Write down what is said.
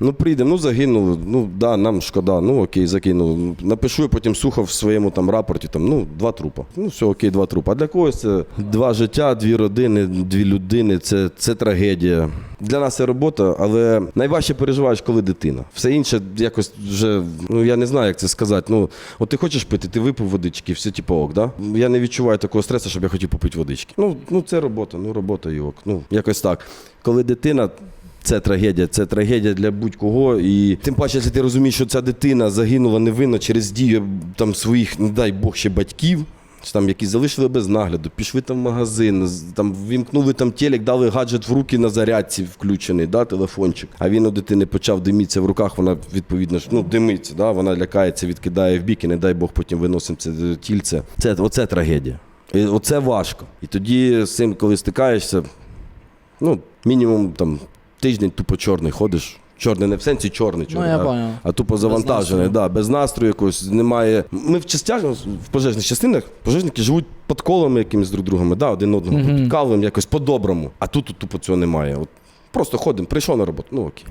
Ну, прийдемо, ну загинули. Ну да, нам шкода. Ну окей, закинули. Напишу я потім сухо в своєму там рапорті, там, ну, два трупа. Ну, все, окей, два трупа. А для когось це два життя, дві родини, дві людини. Це, це трагедія. Для нас це робота, але найважче переживаєш, коли дитина. Все інше якось вже, ну я не знаю, як це сказати. Ну, от ти хочеш пити, ти випив водички, все типу ок, да? Я не відчуваю такого стресу, щоб я хотів попити водички. Ну, ну це робота, ну робота і ок. Ну, якось так. Коли дитина. Це трагедія, це трагедія для будь-кого. І тим паче, якщо ти розумієш, що ця дитина загинула невинно через дію там своїх, не дай Бог, ще батьків. Чи там які залишили без нагляду, пішли там в магазин, там вімкнули там телек, дали гаджет в руки на зарядці включений, да, телефончик. А він у дитини почав димітися в руках, вона відповідно ну, димиться, да, вона лякається, відкидає в бік і не дай Бог потім виносимо це тільце. Це оце трагедія. І оце важко. І тоді з цим, коли стикаєшся, ну, мінімум там тиждень тупо чорний ходиш. Чорний не в сенсі чорний, чорний, я а, а тупо завантажений, да, без настрою якогось немає. Ми в частях в пожежних частинах пожежники живуть під колами якимись друг другами, да, один одного Мгм. підкалуємо якось по-доброму. А тут, тут тупо цього немає. От просто ходимо, прийшов на роботу. Ну окей.